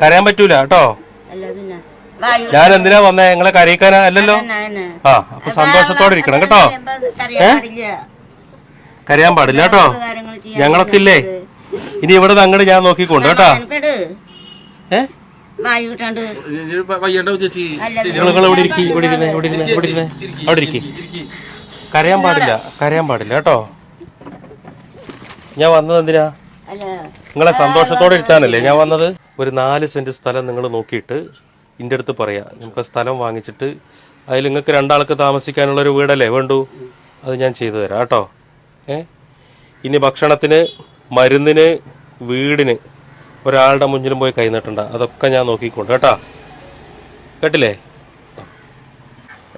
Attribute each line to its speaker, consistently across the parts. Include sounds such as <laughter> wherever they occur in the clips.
Speaker 1: കരയാൻ പറ്റൂല കേട്ടോ.
Speaker 2: അല്ല പിന്നെ.
Speaker 1: ഞാൻ എന്തിനാ വന്നേ? നിങ്ങളെ കരയിക്കാനാ അല്ലല്ലോ. ആ അപ്പൊ സന്തോഷത്തോടെ ഇരിക്കണം കേട്ടോ.
Speaker 2: ഏ കരയാൻ പാടില്ല.
Speaker 1: കരയാൻ പാടില്ല കേട്ടോ. ഞങ്ങളൊക്കെ ഇല്ലേ ഇനി ഇവിടെ അങ്ങോട്ട് ഞാൻ നോക്കിക്കൊണ്ട് കേട്ടോ. ഏ?
Speaker 2: വായു കിട്ടാണ്ട്
Speaker 3: വയ്യണ്ടാവും ചേച്ചി.
Speaker 2: അല്ല
Speaker 1: നിങ്ങൾ നിങ്ങൾ ഇവിടെ ഇരിക്കി ഇവിടെ ഇരുന്നേ ഇവിടെ ഇരുന്നേ ഇവിടെ ഇരുന്നേ അവിടെ ഇരിക്കി കരയാൻ പാടില്ല കരയാൻ പാടില്ല കേട്ടോ. ഞാൻ വന്നത് എന്തിനാ?
Speaker 2: അല്ല.
Speaker 1: നിങ്ങളെ സന്തോഷത്തോടെ ഇരുത്താനല്ലേ ഞാൻ വന്നത്? ഒരു നാല് സെന്റ് സ്ഥലം നിങ്ങൾ നോക്കിയിട്ട് ഇന്റെ അടുത്ത് പറയാം. നമുക്ക് സ്ഥലം വാങ്ങിച്ചിട്ട് അതിൽ നിങ്ങൾക്ക് രണ്ടാൾക്ക് താമസിക്കാനുള്ളൊരു വീടല്ലേ? വേണ്ടു. അത് ഞാൻ ചെയ്തു തരാം കേട്ടോ. ഏ? ഇനി ഭക്ഷണത്തിന് മരുന്നിന് വീടിന് ഒരാളുടെ മുന്നിലും പോയി കൈനീട്ടണ്ട അതൊക്കെ ഞാൻ നോക്കിക്കൊണ്ട് കേട്ടോ. കേട്ടില്ലേ?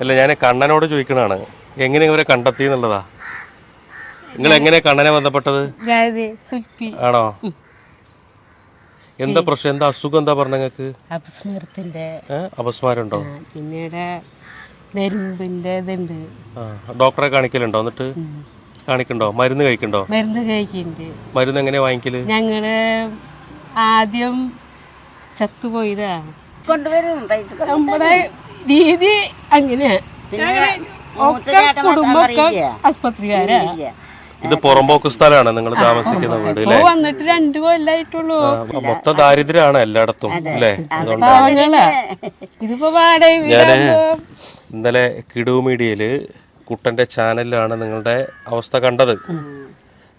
Speaker 1: അല്ല ഞാൻ കണ്ണനോട് ചോദിക്കണാണ് എങ്ങനെ ഇവരെ കണ്ടെത്തി എന്നുള്ളതാ നിങ്ങൾ എങ്ങനെ കണ്ണനെ ബന്ധപ്പെട്ടത്? ആണോ? എന്താ പ്രശ്നം? എന്താ അസുഖം? എന്താ പറഞ്ഞ നിങ്ങൾക്ക്?
Speaker 4: അപസ്മരത്തിന്റെ
Speaker 1: അപസ്മാരുണ്ടോ
Speaker 4: പിന്നീട് നെരുമ്പിന്റെ ഇതുണ്ട്.
Speaker 1: ഡോക്ടറെ കാണിക്കലുണ്ടോ എന്നിട്ട്? കാണിക്കണ്ടോ? മരുന്ന് കഴിക്കണ്ടോ?
Speaker 4: മരുന്ന് കഴിക്കുന്നുണ്ട്
Speaker 1: മരുന്ന് എങ്ങനെ വാങ്ങിക്കൽ?
Speaker 4: ഞങ്ങൾ ആദ്യം ചത്തുപോയതാ.
Speaker 2: കൊണ്ടുവരും
Speaker 4: നമ്മുടെ രീതി അങ്ങനെ
Speaker 2: ഞങ്ങൾ
Speaker 4: ഒക്കെ
Speaker 2: ചേട്ടൻ മാത്രം
Speaker 4: കുടുംബമൊക്കെ ആസ്പത്രിക്കാരാ.
Speaker 1: ഇത് പുറമ്പോക്ക് സ്ഥലമാണ്. നിങ്ങൾ താമസിക്കുന്ന വീട് അല്ലേ
Speaker 4: വന്നിട്ട് രണ്ടു കൊല്ലായിട്ടുള്ളൂ
Speaker 1: മൊത്തം ദാരിദ്ര്യമാണ് എല്ലായിടത്തും അല്ലേ അതുകൊണ്ട്
Speaker 4: പാവങ്ങളാ. ഇതിപ്പോ വാടക വീടാകുമ്പോ
Speaker 1: ഇന്നലെ കിടു മീഡിയയിൽ കുട്ടന്റെ ചാനലിലാണ് നിങ്ങളുടെ അവസ്ഥ കണ്ടത്.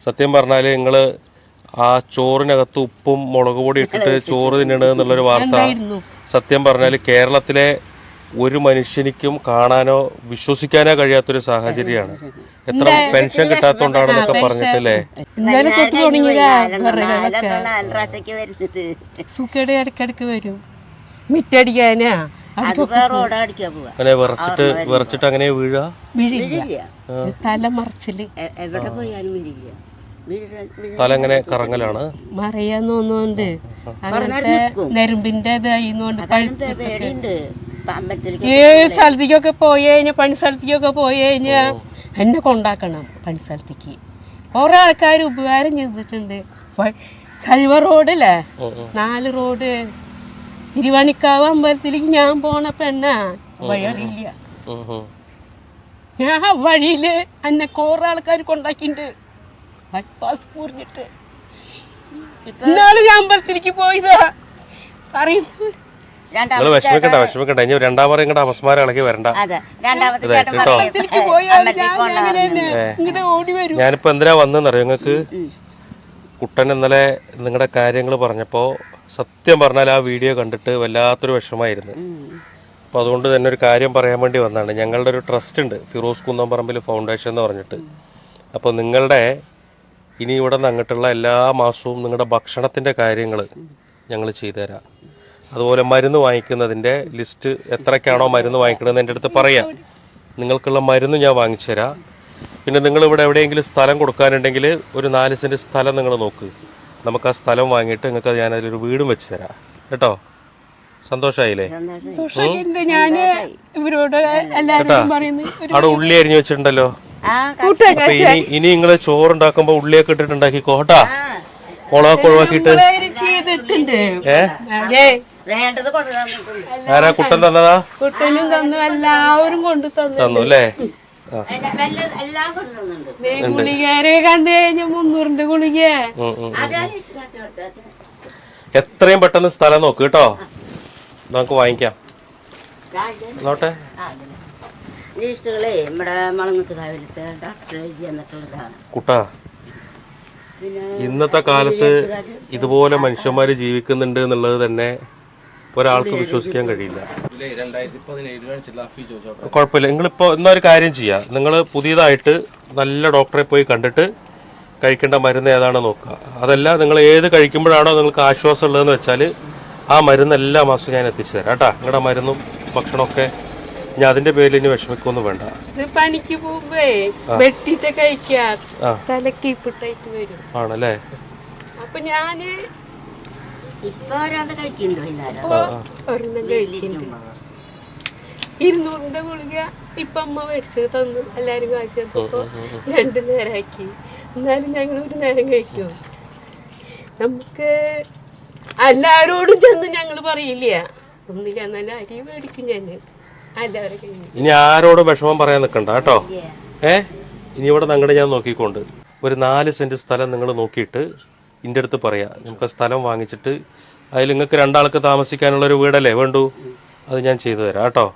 Speaker 1: സത്യം പറഞ്ഞാൽ നിങ്ങൾ ആ ചോറിനകത്ത് ഉപ്പും മുളക് പൊടി ഇട്ടിട്ട് ചോറ് തിന്നണ എന്നുള്ളൊരു വാർത്ത സത്യം പറഞ്ഞാൽ കേരളത്തിലെ ഒരു മനുഷ്യനിക്കും കാണാനോ വിശ്വസിക്കാനോ കഴിയാത്തൊരു സാഹചര്യമാണ്. എത്ര പെൻഷൻ കിട്ടാത്തോണ്ടാണെന്നൊക്കെ പറഞ്ഞിട്ടല്ലേ?
Speaker 4: സുഖയുടെ വരും. മിറ്റടിക്കാനാ?
Speaker 1: അങ്ങനെ വിറച്ചിട്ട് വിറച്ചിട്ട് അങ്ങനെ വീഴാ?
Speaker 4: വീഴില്ല. തല
Speaker 2: മറിച്ചിൽ. എവിടെ പോയാലും വീട്
Speaker 1: തല അങ്ങനെ കറങ്ങലാണ്?
Speaker 4: മറിയാൻ തോന്നുന്നുണ്ട്. അങ്ങനത്തെ നെരുമ്പിന്റെ ഇതായിന്നോണ്ട്
Speaker 2: അമ്പലത്തിലേക്ക്
Speaker 4: ഈ സ്ഥലത്തേക്കൊക്കെ പോയി കഴിഞ്ഞാൽ പണി സ്ഥലത്തേക്കൊക്കെ പോയി കഴിഞ്ഞാൽ എന്നെ കൊണ്ടാക്കണം പണി സ്ഥലത്തേക്ക്. കുറെ ആൾക്കാർ ഉപകാരം ചെയ്തിട്ടുണ്ട്. കഴിവ റോഡല്ലേ? നാല് റോഡ്. തിരുവണിക്കാവ് അമ്പലത്തിലേക്ക് ഞാൻ പോണ പെണ്ണാ. വഴിയറിയില്ല. ഞാൻ വഴിയിൽ എന്നെ കുറെ ആൾക്കാർ കൊണ്ടാക്കിണ്ട് ബൈപ്പാസ് മുറിഞ്ഞിട്ട്. ഇന്നാൾ ഞാൻ അമ്പലത്തിലേക്ക് പോയതാ. പറയും.
Speaker 1: നിങ്ങൾ വിഷമിക്കണ്ട വിഷമിക്കണ്ട. ഇനി രണ്ടാം പറയും ഇങ്ങോട്ട് അപസ്മാരം ഇളകി വരണ്ട. ഞാനിപ്പോ എന്തിനാ വന്നെന്നറിയോ നിങ്ങൾക്ക്? കുട്ടൻ ഇന്നലെ നിങ്ങളുടെ കാര്യങ്ങൾ പറഞ്ഞപ്പോൾ സത്യം പറഞ്ഞാൽ ആ വീഡിയോ കണ്ടിട്ട് വല്ലാത്തൊരു വിഷമായിരുന്നു അപ്പോൾ അതുകൊണ്ട് തന്നെ ഒരു കാര്യം പറയാൻ വേണ്ടി വന്നതാണ്. ഞങ്ങളുടെ ഒരു ട്രസ്റ്റ് ഉണ്ട് ഫിറോസ് കുന്നംപറമ്പിൽ ഫൗണ്ടേഷൻ എന്ന് പറഞ്ഞിട്ട്. അപ്പോൾ നിങ്ങളുടെ ഇനി ഇവിടെ നിന്ന് അങ്ങോട്ടുള്ള എല്ലാ മാസവും നിങ്ങളുടെ ഭക്ഷണത്തിന്റെ കാര്യങ്ങൾ ഞങ്ങൾ ചെയ്തു തരാം അതുപോലെ മരുന്ന് വാങ്ങിക്കുന്നതിന്റെ ലിസ്റ്റ് എത്രയ്ക്കാണോ മരുന്ന് വാങ്ങിക്കണമെന്ന് എന്റെ അടുത്ത് പറയാം. നിങ്ങൾക്കുള്ള മരുന്ന് ഞാൻ വാങ്ങിച്ചു തരാം. പിന്നെ നിങ്ങൾ ഇവിടെ എവിടെയെങ്കിലും സ്ഥലം കൊടുക്കാനുണ്ടെങ്കിൽ ഒരു നാല് സെന്റ് സ്ഥലം നിങ്ങൾ നോക്ക്. നമുക്ക് ആ സ്ഥലം വാങ്ങിയിട്ട് നിങ്ങൾക്ക് ഞാൻ അതിലൊരു വീടും വെച്ച് തരാം. കേട്ടോ? സന്തോഷമായില്ലേ അവിടെ ഉള്ളി അരിഞ്ഞു വെച്ചിട്ടുണ്ടല്ലോ.
Speaker 2: ആ
Speaker 1: അപ്പൊ ഇനി ഇനി നിങ്ങൾ ചോറുണ്ടാക്കുമ്പോ ഉള്ളിയൊക്കെ ഇട്ടിട്ടുണ്ടാക്കി കോട്ടാ? മുളകൊക്കെ ഒഴിവാക്കിയിട്ട്.
Speaker 4: പിള്ളേര്
Speaker 1: ആരാ കുട്ടൻ തന്നതാ?
Speaker 4: കുട്ടനും തന്നു എല്ലാവരും കൊണ്ടു തന്നു.
Speaker 1: തന്നു അല്ലേ?
Speaker 2: എല്ലാം
Speaker 4: ഗുളികേരെ കണ്ടു കഴിഞ്ഞ മുന്നൂറിന്റെ ഗുളിക.
Speaker 1: എത്രയും പെട്ടെന്ന് സ്ഥലം നോക്ക് കേട്ടോ. നമുക്ക് വാങ്ങിക്കാം. നോട്ടെ. കുട്ടാ ഇന്നത്തെ കാലത്ത് ഇതുപോലെ മനുഷ്യന്മാര് ജീവിക്കുന്നുണ്ട് എന്നുള്ളത് തന്നെ ഒരാൾക്ക് വിശ്വസിക്കാൻ കഴിയില്ല. കുഴപ്പമില്ല. നിങ്ങളിപ്പോൾ എന്നാ ഒരു കാര്യം ചെയ്യുക. നിങ്ങൾ പുതിയതായിട്ട് നല്ല ഡോക്ടറെ പോയി കണ്ടിട്ട് കഴിക്കേണ്ട മരുന്ന് ഏതാണെന്ന് നോക്കുക. അതല്ല നിങ്ങൾ ഏത് കഴിക്കുമ്പോഴാണോ നിങ്ങൾക്ക് ആശ്വാസം ഉള്ളതെന്ന് വെച്ചാൽ ആ മരുന്ന് എല്ലാ മാസവും ഞാൻ എത്തിച്ചു തരാം കേട്ടോ. നിങ്ങളുടെ മരുന്നും ഭക്ഷണമൊക്കെ ഞാൻ അതിന്റെ പേരിൽ ഇനി വിഷമിക്കൊന്നും വേണ്ട.
Speaker 4: പണിക്ക് പോകുമ്പേ വെട്ടിട്ട് കഴിക്കാ വരും.
Speaker 1: ആണല്ലേ?
Speaker 4: അപ്പൊ ഞാൻ
Speaker 2: ഇപ്പൊ ഓരോന്ന് കഴിക്കുന്നുണ്ട്
Speaker 4: ഇരുന്നൂറിന്റെ ഗുളിക ഇപ്പൊ അമ്മ മേടിച്ചത് തന്നു. എല്ലാരും കാശ് തന്നപ്പോ രണ്ടു നേരമാക്കി എന്നാലും ഞങ്ങൾ ഒരു നേരം കഴിക്കും. നമുക്ക് എല്ലാരോടും ചെന്ന് ഞങ്ങൾ പറയില്ല? ഒന്നില്ല എന്നാലും അരി മേടിക്കും ഞാൻ എല്ലാവരും കയ്യിൽ നിന്ന്.
Speaker 1: ഇനി ആരോടും വിഷമം പറയാൻ നിൽക്കണ്ട കേട്ടോ. ഏ? ഇനി ഇവിടെ നിങ്ങളുടെ ഞാൻ നോക്കിക്കൊണ്ട്. ഒരു നാല് സെന്റ് സ്ഥലം നിങ്ങൾ നോക്കിയിട്ട് ഇന്റെ അടുത്ത് പറയാം നമുക്ക് ആ സ്ഥലം വാങ്ങിച്ചിട്ട് അതിൽ നിങ്ങൾക്ക് രണ്ടാൾക്ക് താമസിക്കാനുള്ളൊരു വീടല്ലേ? വേണ്ടു. അത് ഞാൻ ചെയ്തു തരാം കേട്ടോ.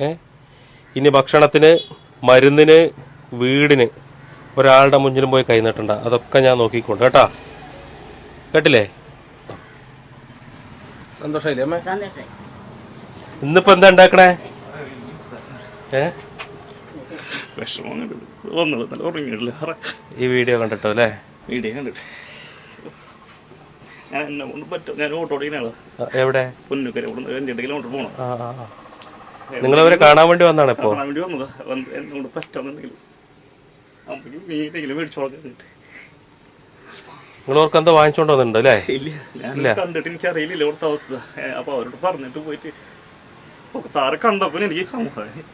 Speaker 1: ഏ? ഇനി ഭക്ഷണത്തിന് മരുന്നിന് വീടിന് ഒരാളുടെ മുന്നിലും പോയി കൈ നീട്ടണ്ട. അതൊക്കെ ഞാൻ നോക്കിക്കൊണ്ട് കേട്ടാ. കേട്ടില്ലേ?
Speaker 3: സന്തോഷമായില്ലേ അമ്മേ?
Speaker 1: ഇന്നിപ്പോ എന്താ ഉണ്ടാക്കണേ? ഏ?
Speaker 5: വിഷമം
Speaker 1: ഈ വീഡിയോ കണ്ടിട്ടോ അല്ലേ?
Speaker 5: വീഡിയോ കണ്ടിട്ട്. ഞാൻ എന്നെ കൊണ്ട് പറ്റും. ഞാൻ ഓട്ടോ ഓടിക്കുന്നയാളാ
Speaker 1: എവിടെ?
Speaker 5: പൊന്നുക്കര ഇവിടെ നിന്ന് രണ്ട് കിലോമീറ്റർ പോകണം
Speaker 1: ആ ആ ആ. നിങ്ങളവരെ കാണാൻ വേണ്ടി വന്നാണ് ഇപ്പോ?
Speaker 5: കാണാൻ വേണ്ടി വന്നതാ. വന്ന് എന്നെ കൊണ്ട് പറ്റാന്നുണ്ടെങ്കിൽ അമ്മയ്ക്ക് മീനെങ്കിലും മേടിച്ചു
Speaker 1: നിങ്ങൾ ഓർക്ക് എന്താ വാങ്ങിച്ചോണ്ട് വന്നിട്ടുണ്ട് അല്ലേ?
Speaker 5: ഇല്ല ഞാൻ കണ്ടിട്ട് എനിക്ക് അറിയില്ല ഇവിടുത്തെ അവസ്ഥ. അപ്പൊ അവരോട് പറഞ്ഞിട്ട് പോയിട്ട് സാറ് കണ്ടപ്പോ എനിക്ക് സമാധാനം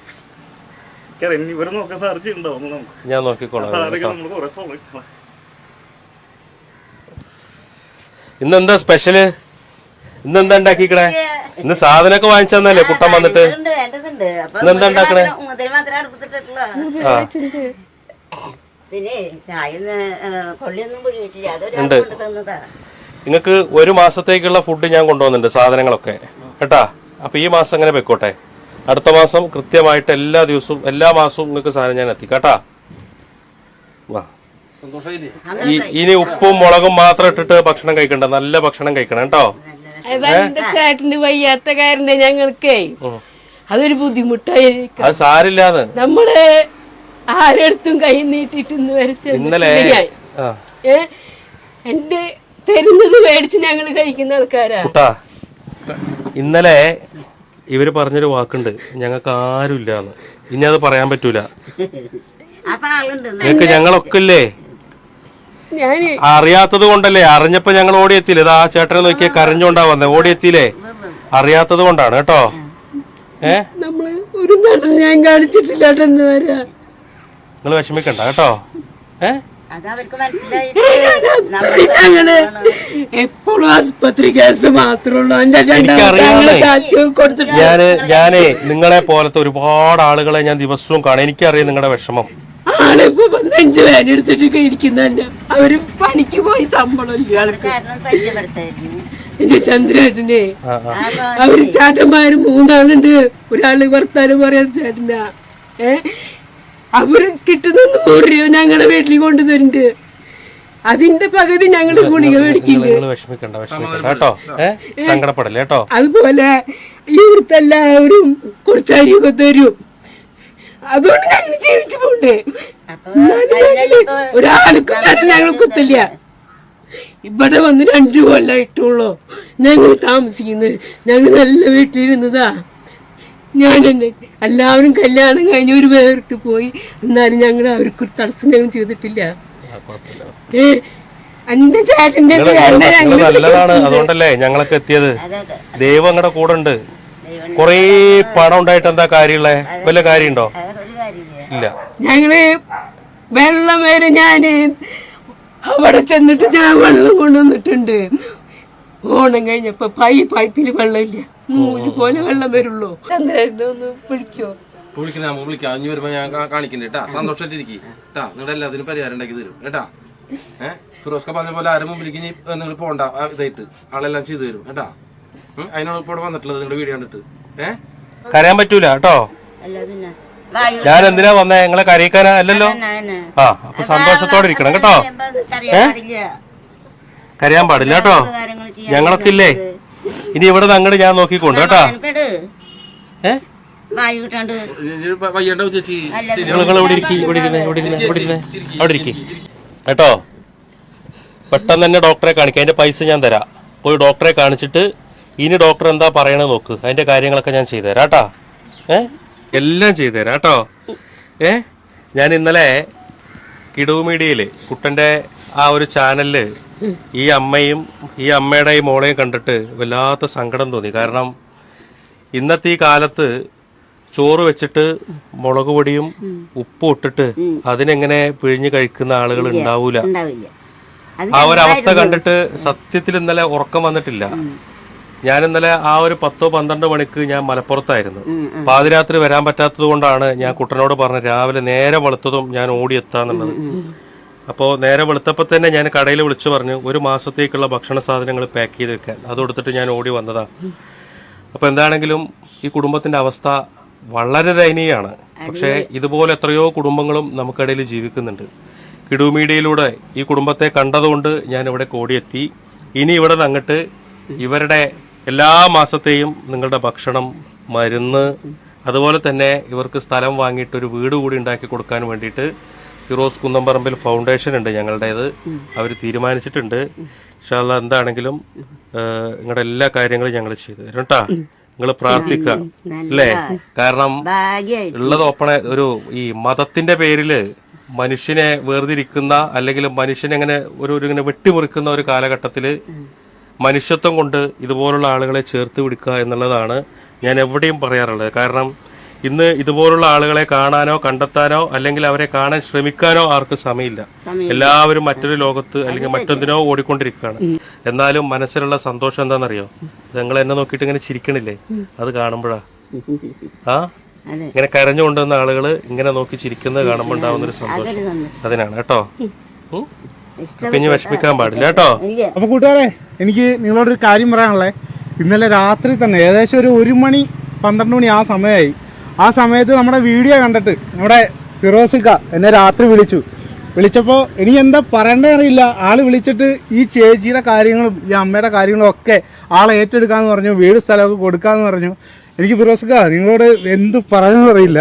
Speaker 5: ഇവരെ നോക്കാൻ സാർ ചെയ്യുന്നുണ്ടാവും നമുക്ക്.
Speaker 1: ഞാൻ നോക്കിക്കോളാം
Speaker 5: സാറൊക്കെ നമ്മൾ കുറെ പോകണം
Speaker 1: ഇന്ന് എന്താ സ്പെഷ്യൽ ഇന്ന് എന്താ ഉണ്ടാക്കിക്കണേ? ഇന്ന് സാധനമൊക്കെ വാങ്ങിച്ചു തന്നല്ലേ കുട്ടൻ വന്നിട്ട്? ഇന്നെന്താ ഉണ്ടാക്കണേ? ഉണ്ട്. നിങ്ങക്ക് ഒരു മാസത്തേക്കുള്ള ഫുഡ് ഞാൻ കൊണ്ടുവന്നിട്ടുണ്ട് സാധനങ്ങളൊക്കെ. കേട്ടാ? അപ്പൊ ഈ മാസം അങ്ങനെ വെക്കോട്ടെ. അടുത്ത മാസം കൃത്യമായിട്ട് എല്ലാ ദിവസവും എല്ലാ മാസവും നിങ്ങൾക്ക് സാധനം ഞാൻ എത്തി. കേട്ടാ? വാ. ഇനി ഉപ്പും മുളകും മാത്രം ഇട്ടിട്ട് ഭക്ഷണം കഴിക്കണ്ട. നല്ല ഭക്ഷണം കഴിക്കണം കേട്ടോ.
Speaker 4: ചേട്ടന് വയ്യാത്ത കാരണം ഞങ്ങൾക്കേ അതൊരു ബുദ്ധിമുട്ടായിരിക്കും.
Speaker 1: അത് സാരില്ലാന്ന്.
Speaker 4: നമ്മൾ ആരെടുത്തും കൈ നീട്ടിട്ട് ഇന്ന്
Speaker 1: ഇന്നലെ
Speaker 4: എന്റെ തരുന്നത് മേടിച്ച് ഞങ്ങൾ കഴിക്കുന്ന ആൾക്കാരാ.
Speaker 1: ഇന്നലെ ഇവർ പറഞ്ഞൊരു വാക്കുണ്ട്. ഞങ്ങൾക്ക് ആരുമില്ലാന്ന്. ഇനി അത് പറയാൻ പറ്റൂല. ഞങ്ങളൊക്കെ ഇല്ലേ അറിയാത്തത് കൊണ്ടല്ലേ? അറിഞ്ഞപ്പോ ഞങ്ങൾ ഓടിയെത്തിയില്ലേ? ഇതാ ആ ചേട്ടനെ നോക്കിയ കരഞ്ഞോണ്ടാ വന്നേ ഓടിയെത്തിയില്ലേ? അറിയാത്തത് കൊണ്ടാണ് കേട്ടോ. ഏ?
Speaker 4: നമ്മൾ ഒരു നടൻ ഞാൻ കാണിച്ചിട്ടില്ല
Speaker 1: നിങ്ങൾ വിഷമിക്കണ്ട കേട്ടോ. ഏ?
Speaker 4: എപ്പോഴും ആസ്പത്രി കേസ് ഞാൻ
Speaker 1: ഞാനേ നിങ്ങളെ പോലത്തെ ഒരുപാട് ആളുകളെ ഞാൻ ദിവസവും കാണാം. എനിക്കറിയാം നിങ്ങളുടെ വിഷമം.
Speaker 4: ആളിപ്പോ നെഞ്ചു വേന എടുത്തിട്ട് ഇരിക്കുന്നെ അവർ പണിക്ക് പോയി ശമ്പളം ഇല്ല ആൾക്ക്
Speaker 2: ചേട്ടനെ പരിചയപ്പെടുത്തായിരുന്നു
Speaker 4: എന്റെ ചന്ദ്രേട്ടനെ. അവർ ചേട്ടന്മാര് മൂന്നാളുണ്ട്. ഒരാൾ വർത്താനം പറയാൻ ചേട്ടനാ. ഏ? അവർ കിട്ടുന്ന നൂറ് രൂപ ഞങ്ങളെ വീട്ടിൽ കൊണ്ടുതരുന്നുണ്ട്. അതിന്റെ പകുതി ഞങ്ങൾ ഗുണിക മേടിക്കുന്നുണ്ട്.
Speaker 1: നിങ്ങൾ വിഷമിക്കണ്ട വിഷമിക്കണ്ട. കേട്ടോ? ഏ? സങ്കടപ്പെടല്ലേ കേട്ടോ?
Speaker 4: അതുപോലെ ഇവിടുത്തെ എല്ലാവരും കുറച്ച് തരും. അതുകൊണ്ട് ഞങ്ങൾ ജീവിച്ചു പോണ്ടേ. ഒരാൾക്കും തന്നെ ഞങ്ങൾ കുത്തില്ല. ഇവിടെ വന്ന് രണ്ടു കൊല്ലം ഇട്ടുള്ളൂ ഞങ്ങൾ താമസിക്കുന്നത് ഞങ്ങൾ നല്ല വീട്ടിലിരുന്നതാ. ഞാൻ എന്നെ എല്ലാവരും കല്യാണം കഴിഞ്ഞ് ഒരു വേറിട്ട് പോയി. എന്നാലും ഞങ്ങൾ അവർക്ക് ഒരു തടസ്സം ഞങ്ങൾ ചെയ്തിട്ടില്ല. എന്റെ ചേട്ടന്റെ
Speaker 1: നല്ലതാണ്. അതുകൊണ്ടല്ലേ ഞങ്ങളൊക്കെ എത്തിയത്. ദൈവം കൂടെ ഉണ്ട്. കൊറേ പണം ഉണ്ടായിട്ട് എന്താ കാര്യമുള്ളേ? വല്ല കാര്യമുണ്ടോ? ഇല്ല.
Speaker 4: ഞങ്ങൾ വെള്ളം വരെ ഞാൻ അവിടെ ചെന്നിട്ട് ഞാൻ വെള്ളം കൊണ്ടുവന്നിട്ടുണ്ട്. ഓണം കഴിഞ്ഞപ്പോ പൈ പൈപ്പിൽ വെള്ളമില്ല. നൂൽ പോലെ വെള്ളം വരുള്ളൂ. ചന്ദ്രനെ ഒന്ന് വിളിക്കോ
Speaker 3: വിളിക്കുന്ന നമുക്ക് വിളിക്കാം അഞ്ഞു വരുമ്പോ ഞാൻ കാ- കാണിക്കണ്ട കേട്ടാ. സന്തോഷമായിട്ടിരിക്കും കേട്ടാ നിങ്ങളുടെ എല്ലാത്തിനും പരിഹാരം ഉണ്ടാക്കി തരും. കേട്ടാ. ഏഹ് ഫിറോസ്ക പറഞ്ഞ പോലെ ആരും മുമ്പിലേക്ക് ഇനി നിങ്ങൾ പോണ്ട. ഇതായിട്ട് ആളെല്ലാം ചെയ്തു തരും. കേട്ടാ. ഉം, അതിനാണ് ഇപ്പോൾ വന്നിട്ടുള്ളത് നിങ്ങളുടെ വീഡിയോ കണ്ടിട്ട്. ഏഹ്
Speaker 1: കരയാൻ പറ്റൂല കേട്ടോ?
Speaker 2: അല്ല പിന്നെ വായു
Speaker 1: ഞാൻ എന്തിനാ വന്നേ? നിങ്ങളെ കരയിക്കാനാ അല്ലല്ലോ. ആ അപ്പൊ സന്തോഷത്തോടെ ഇരിക്കണം കേട്ടോ.
Speaker 2: ഏ?
Speaker 1: കരയാൻ പാടില്ല കേട്ടോ. ഞങ്ങളൊക്കെ ഇല്ലേ ഇനി ഇവിടെ നിന്ന് അങ്ങോട്ട് ഞാൻ നോക്കിക്കൊണ്ട് കേട്ടോ. ഏ? നിങ്ങൾ ഇവിടെ ഇരിക്കി ഇവിടെ ഇരുന്നേ ഇവിടെ ഇരുന്നേ ഇവിടെ ഇരുന്നേ. അവിടെ ഇരിക്കി. കേട്ടോ? പെട്ടെന്ന് തന്നെ ഡോക്ടറെ കാണിക്കാം. അതിന്റെ പൈസ ഞാൻ തരാം. പോയി ഡോക്ടറെ കാണിച്ചിട്ട് ഇനി ഡോക്ടർ എന്താ പറയണത് നോക്ക്. അതിന്റെ കാര്യങ്ങളൊക്കെ ഞാൻ ചെയ്തു തരാം. കേട്ടോ? ഏ? എല്ലാം ചെയ്തു തരാം കേട്ടോ. ഏ? ഞാൻ ഇന്നലെ കിടവ് മീഡിയയിൽ കുട്ടന്റെ ആ ഒരു ചാനലിൽ ഈ അമ്മയും ഈ അമ്മയുടെ ഈ മോളെയും കണ്ടിട്ട് വല്ലാത്ത സങ്കടം തോന്നി. കാരണം ഇന്നത്തെ ഈ കാലത്ത് ചോറ് വെച്ചിട്ട് മുളക് പൊടിയും ഉപ്പും ഇട്ടിട്ട് അതിനെങ്ങനെ പിഴിഞ്ഞ് കഴിക്കുന്ന ആളുകൾ ഉണ്ടാവൂല. ആ ഒരു അവസ്ഥ കണ്ടിട്ട് സത്യത്തിൽ ഇന്നലെ ഉറക്കം വന്നിട്ടില്ല. ഞാൻ ഇന്നലെ ആ ഒരു പത്തോ പന്ത്രണ്ട് മണിക്ക് ഞാൻ മലപ്പുറത്തായിരുന്നു. പാതിരാത്രി വരാൻ പറ്റാത്തത് കൊണ്ടാണ് ഞാൻ കുട്ടനോട് പറഞ്ഞത് രാവിലെ നേരെ വെളുത്തതും ഞാൻ ഓടിയെത്താന്നുള്ളത് അപ്പോൾ നേരെ വെളുത്തപ്പോൾ തന്നെ ഞാൻ കടയിൽ വിളിച്ചു പറഞ്ഞു ഒരു മാസത്തേക്കുള്ള ഭക്ഷണ സാധനങ്ങൾ പാക്ക് ചെയ്ത് വെക്കാൻ. അത് കൊടുത്തിട്ട് ഞാൻ ഓടി വന്നതാ. അപ്പോൾ എന്താണെങ്കിലും ഈ കുടുംബത്തിന്റെ അവസ്ഥ വളരെ ദയനീയമാണ്. പക്ഷേ ഇതുപോലെ എത്രയോ കുടുംബങ്ങളും നമുക്കിടയിൽ ജീവിക്കുന്നുണ്ട്. കിടു മീഡിയയിലൂടെ ഈ കുടുംബത്തെ കണ്ടതുകൊണ്ട് ഞാൻ ഇവിടെ കോടിയെത്തി ഇനി ഇവിടെ നിന്ന് അങ്ങോട്ട് ഇവരുടെ എല്ലാ മാസത്തെയും നിങ്ങളുടെ ഭക്ഷണം മരുന്ന് അതുപോലെ തന്നെ ഇവർക്ക് സ്ഥലം വാങ്ങിയിട്ട് ഒരു വീട് കൂടി ഉണ്ടാക്കി കൊടുക്കാൻ വേണ്ടിയിട്ട് ഫിറോസ് കുന്നംപറമ്പിൽ ഫൗണ്ടേഷൻ ഉണ്ട് ഞങ്ങളുടേത്. അവർ തീരുമാനിച്ചിട്ടുണ്ട്. ഇൻഷാല്ല എന്താണെങ്കിലും നിങ്ങളുടെ എല്ലാ കാര്യങ്ങളും ഞങ്ങൾ ചെയ്തു തരും കേട്ടാ. നിങ്ങൾ പ്രാർത്ഥിക്കുക. അല്ലേ? കാരണം ഉള്ളത് ഓപ്പണ ഒരു ഈ മതത്തിന്റെ പേരിൽ മനുഷ്യനെ വേർതിരിക്കുന്ന അല്ലെങ്കിൽ മനുഷ്യനെ ഇങ്ങനെ ഒരു ഒരു ഇങ്ങനെ വെട്ടിമുറിക്കുന്ന ഒരു കാലഘട്ടത്തിൽ മനുഷ്യത്വം കൊണ്ട് ഇതുപോലുള്ള ആളുകളെ ചേർത്ത് പിടിക്കുക എന്നുള്ളതാണ് ഞാൻ എവിടെയും പറയാറുള്ളത്. കാരണം ഇന്ന് ഇതുപോലുള്ള ആളുകളെ കാണാനോ കണ്ടെത്താനോ അല്ലെങ്കിൽ അവരെ കാണാൻ ശ്രമിക്കാനോ ആർക്കും സമയമില്ല. എല്ലാവരും മറ്റൊരു ലോകത്ത് അല്ലെങ്കിൽ മറ്റൊന്നിനോ ഓടിക്കൊണ്ടിരിക്കുകയാണ്. എന്നാലും മനസ്സിലുള്ള സന്തോഷം എന്താണെന്നറിയോ? ഞങ്ങൾ എന്നെ നോക്കിയിട്ട് ഇങ്ങനെ ചിരിക്കണില്ലേ? അത് കാണുമ്പോഴാ? <laughs> ആ? ഇങ്ങനെ കരഞ്ഞുകൊണ്ടുവന്ന ആളുകൾ ഇങ്ങനെ നോക്കി ചിരിക്കുന്നത് കാണുമ്പോൾ ഉണ്ടാവുന്ന ഒരു സന്തോഷം. അതിനാണ് കേട്ടോ. പിന്നെ വിഷമിക്കാൻ പാടില്ല കേട്ടോ.
Speaker 2: അപ്പൊ
Speaker 6: അപ്പോൾ കൂട്ടുകാരെ എനിക്ക് നിങ്ങളോട് ഒരു കാര്യം പറയാനുള്ളത് ഇന്നലെ രാത്രി തന്നെ ഏകദേശം ഒരു ഒരു മണി പന്ത്രണ്ട് മണി ആ സമയമായി ആ സമയത്ത് നമ്മുടെ വീഡിയോ കണ്ടിട്ട് നമ്മുടെ ഫിറോസിക്ക എന്നെ രാത്രി വിളിച്ചു. വിളിച്ചപ്പോൾ എനിക്ക് എന്താ പറയേണ്ടത് അറിയില്ല. ആൾ വിളിച്ചിട്ട് ഈ ചേച്ചിയുടെ കാര്യങ്ങളും ഈ അമ്മയുടെ കാര്യങ്ങളും ഒക്കെ ആളെ ഏറ്റെടുക്കാന്ന് പറഞ്ഞു വീട് സ്ഥലമൊക്കെ കൊടുക്കാന്ന് പറഞ്ഞു. എനിക്ക് ഫിറോസിക്ക നിങ്ങളോട് എന്ത് പറയുന്നറിയില്ല അറിയില്ല.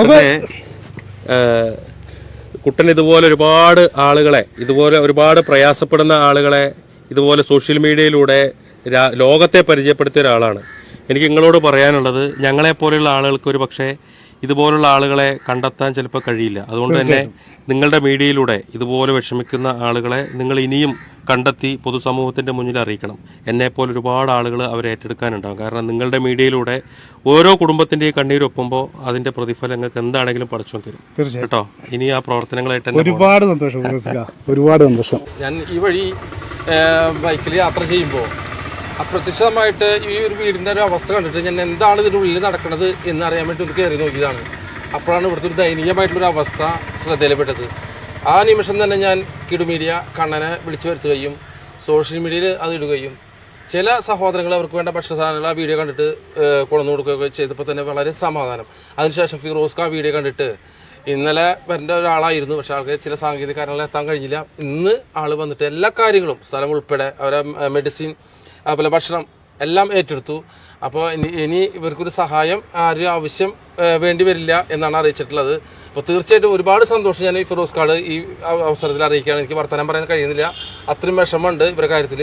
Speaker 1: അപ്പോൾ കുട്ടൻ ഇതുപോലെ ഒരുപാട് ആളുകളെ ഇതുപോലെ ഒരുപാട് പ്രയാസപ്പെടുന്ന ആളുകളെ ഇതുപോലെ സോഷ്യൽ മീഡിയയിലൂടെ ലോകത്തെ പരിചയപ്പെടുത്തിയ ഒരാളാണ്. എനിക്ക് നിങ്ങളോട് പറയാനുള്ളത് ഞങ്ങളെപ്പോലെയുള്ള ആളുകൾക്ക് ഒരു പക്ഷേ ഇതുപോലുള്ള ആളുകളെ കണ്ടെത്താൻ ചിലപ്പോൾ കഴിയില്ല. അതുകൊണ്ട് തന്നെ നിങ്ങളുടെ മീഡിയയിലൂടെ ഇതുപോലെ വിഷമിക്കുന്ന ആളുകളെ നിങ്ങൾ ഇനിയും കണ്ടെത്തി പൊതുസമൂഹത്തിന്റെ മുന്നിൽ അറിയിക്കണം. എന്നെപ്പോലെ ഒരുപാട് ആളുകൾ അവരെ ഏറ്റെടുക്കാനുണ്ടാകും കാരണം നിങ്ങളുടെ മീഡിയയിലൂടെ ഓരോ കുടുംബത്തിന്റെയും കണ്ണീരൊപ്പുമ്പോൾ അതിന്റെ പ്രതിഫലം നിങ്ങൾക്ക് എന്താണെങ്കിലും പഠിച്ചു തരും കേട്ടോ? ഇനി ആ പ്രവർത്തനങ്ങളായിട്ട് തന്നെ
Speaker 6: ഒരുപാട് സന്തോഷം ഒരുപാട് സന്തോഷം.
Speaker 3: ഞാൻ ഈ വഴി ബൈക്കിൽ യാത്ര ചെയ്യുമ്പോൾ അപ്രത്യക്ഷമായിട്ട് ഈ ഒരു വീടിന്റെ ഒരു അവസ്ഥ കണ്ടിട്ട് ഞാൻ എന്താണ് ഇതിന്റെ ഉള്ളിൽ നടക്കുന്നത് എന്ന് അറിയാൻ വേണ്ടി ഒന്ന് കയറി നോക്കിയതാണ്. അപ്പോഴാണ് ഇവിടുത്തെ ഒരു ദയനീയമായിട്ടുള്ളൊരു അവസ്ഥ ശ്രദ്ധയിൽപ്പെട്ടത്. ആ നിമിഷം തന്നെ ഞാൻ കിടുമീഡിയ കണ്ണനെ വിളിച്ചു വരുത്തുകയും സോഷ്യൽ മീഡിയയിൽ അത് ഇടുകയും ചില സഹോദരങ്ങൾ അവർക്ക് വേണ്ട ഭക്ഷ്യസാധനങ്ങൾ ആ വീഡിയോ കണ്ടിട്ട് കൊണ്ടു കൊടുക്കുകയൊക്കെ ചെയ്തപ്പോൾ തന്നെ വളരെ സമാധാനം. അതിനുശേഷം ഫിറോസ്ക്ക് ആ വീഡിയോ കണ്ടിട്ട് ഇന്നലെ വരേണ്ട ഒരാളായിരുന്നു പക്ഷെ ആൾക്ക് ചില സാങ്കേതിക കാരണങ്ങൾ എത്താൻ കഴിഞ്ഞില്ല. ഇന്ന് ആൾ വന്നിട്ട് എല്ലാ കാര്യങ്ങളും സ്ഥലം ഉൾപ്പെടെ അവരെ മെഡിസിൻ അതുപോലെ ഭക്ഷണം എല്ലാം ഏറ്റെടുത്തു. അപ്പോൾ ഇനി ഇനി ഇവർക്കൊരു സഹായം ആരും ആവശ്യം വേണ്ടി വരില്ല എന്നാണ് അറിയിച്ചിട്ടുള്ളത്. അപ്പോൾ തീർച്ചയായിട്ടും ഒരുപാട് സന്തോഷം ഞാൻ ഈ ഫിറോസ് കാർഡ് ഈ അവസരത്തിൽ അറിയിക്കുകയാണ്. എനിക്ക് വർത്തമാനം പറയാൻ കഴിയുന്നില്ല. അത്രയും വിഷമമുണ്ട് ഇവരുടെ കാര്യത്തിൽ